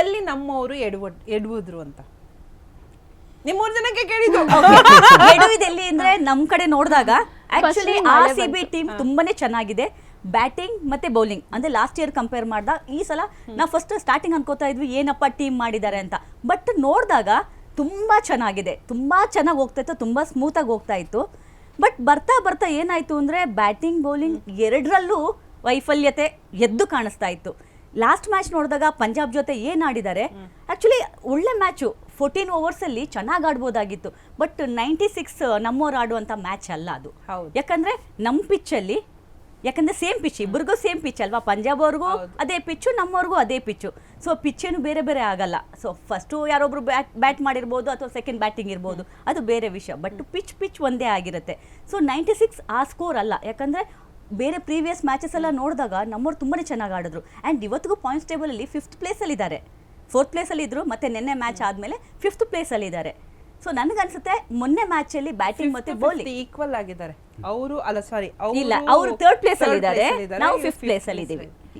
ಎಲ್ಲಿ ನಮ್ಮವರು ಎಡವ ಎಡವುದ್ರು ಅಂತ. ನಿಮ್ಮೂರ್ ಜನಕ್ಕೆ ಕೇಳಿದ್ದು. ಎಲ್ಲಿ ಅಂದ್ರೆ ನಮ್ ಕಡೆ ನೋಡಿದಾಗ actually R C B team ತುಂಬಾನೇ ಚೆನ್ನಾಗಿದೆ. ಬ್ಯಾಟಿಂಗ್ ಮತ್ತೆ ಬೌಲಿಂಗ್ ಅಂದ್ರೆ ಲಾಸ್ಟ್ ಇಯರ್ ಕಂಪೇರ್ ಮಾಡಿದಾಗ ಈ ಸಲ ನಾವು ಫಸ್ಟ್ ಸ್ಟಾರ್ಟಿಂಗ್ ಅನ್ಕೋತಾ ಇದ್ವಿ ಏನಪ್ಪ ಟೀಮ್ ಮಾಡಿದ್ದಾರೆ ಅಂತ. ಬಟ್ ನೋಡಿದಾಗ ತುಂಬಾ ಚೆನ್ನಾಗಿದೆ. ತುಂಬಾ ಚೆನ್ನಾಗಿ ಹೋಗ್ತಾ ಇತ್ತು ತುಂಬಾ ಸ್ಮೂತ್ ಆಗಿ ಹೋಗ್ತಾ ಇತ್ತು. ಬಟ್ ಬರ್ತಾ ಬರ್ತಾ ಏನಾಯ್ತು ಅಂದ್ರೆ ಬ್ಯಾಟಿಂಗ್ ಬೌಲಿಂಗ್ ಎರಡರಲ್ಲೂ ವೈಫಲ್ಯತೆ ಎದ್ದು ಕಾಣಿಸ್ತಾ ಇತ್ತು. ಲಾಸ್ಟ್ ಮ್ಯಾಚ್ ನೋಡಿದಾಗ ಪಂಜಾಬ್ ಜೊತೆ ಏನ್ ಆಡಿದ್ದಾರೆ? ಆ್ಯಕ್ಚುಲಿ ಒಳ್ಳೆ ಮ್ಯಾಚು ಫೋರ್ಟೀನ್ ಓವರ್ಸ್ ಅಲ್ಲಿ ಚೆನ್ನಾಗಿ ಆಡ್ಬೋದಾಗಿತ್ತು. ಬಟ್ ನೈಂಟಿ ಸಿಕ್ಸ್ ನಮ್ಮವ್ರು ಆಡುವಂತ ಮ್ಯಾಚ್ ಅಲ್ಲ ಅದು. ಯಾಕಂದ್ರೆ ನಮ್ಮ ಪಿಚ್ಚಲ್ಲಿ ಅಲ್ಲಿ ಯಾಕಂದ್ರೆ ಸೇಮ್ ಪಿಚ್ ಇಬ್ಬರಿಗೂ ಸೇಮ್ ಪಿಚ್ ಅಲ್ವಾ? ಪಂಜಾಬ್ ಅವ್ರಿಗೂ ಅದೇ ಪಿಚ್ಚು ನಮ್ಮವ್ರಿಗೂ ಅದೇ ಪಿಚ್ಚು ಸೊ ಪಿಚ್ ಏನು ಬೇರೆ ಬೇರೆ ಆಗಲ್ಲ. ಸೊ ಫಸ್ಟು ಯಾರೊಬ್ರು ಬ್ಯಾಟ್ ಬ್ಯಾಟ್ ಮಾಡಿರ್ಬೋದು ಅಥವಾ ಸೆಕೆಂಡ್ ಬ್ಯಾಟಿಂಗ್ ಇರ್ಬೋದು. ಅದು ಬೇರೆ ವಿಷಯ. ಬಟ್ ಪಿಚ್ ಪಿಚ್ ಒಂದೇ ಆಗಿರುತ್ತೆ. ಸೊ ನೈಂಟಿ ಸಿಕ್ಸ್ ಆ ಸ್ಕೋರ್ ಅಲ್ಲ. ಯಾಕಂದ್ರೆ ಬೇರೆ ಪ್ರೀವಿಯಸ್ ಮ್ಯಾಚಸ್ ಎಲ್ಲ ನೋಡಿದಾಗ ನಮ್ಮವ್ರು ತುಂಬಾನೇ ಚೆನ್ನಾಗಿ ಆಡಿದ್ರು. ಆ್ಯಂಡ್ ಇವತ್ತಿಗೂ ಪಾಯಿಂಟ್ಸ್ ಟೇಬಲಲ್ಲಿ ಫಿಫ್ತ್ ಪ್ಲೇಸಲ್ಲಿ ಇದ್ದಾರೆ. ಫೋರ್ತ್ ಪ್ಲೇಸಲ್ಲಿ ಇದ್ರು ಮತ್ತೆ ನಿನ್ನೆ ಮ್ಯಾಚ್ ಆದಮೇಲೆ ಫಿಫ್ತ್ ಪ್ಲೇಸಲ್ಲಿ ಇದ್ದಾರೆ. ಸೊ ನನಗನ್ಸುತ್ತೆ ಮೊನ್ನೆ ಮ್ಯಾಚ್ ಅಲ್ಲಿ ಬ್ಯಾಟಿಂಗ್ ಮತ್ತೆ ಬೌಲಿಂಗ್ ಈಕ್ವಲ್ ಆಗಿದ್ದಾರೆ. ಅವರು ಅಲ್ಲ ಸಾರಿ ಇಲ್ಲ ಅವರು ಥರ್ಡ್ ಪ್ಲೇಸ್ ಅಲ್ಲಿ ಇದ್ದಾರೆ. ನಾವು ಫಿಫ್ತ್ ಪ್ಲೇಸ್ ಅಲ್ಲಿ ಇದ್ದೀವಿ.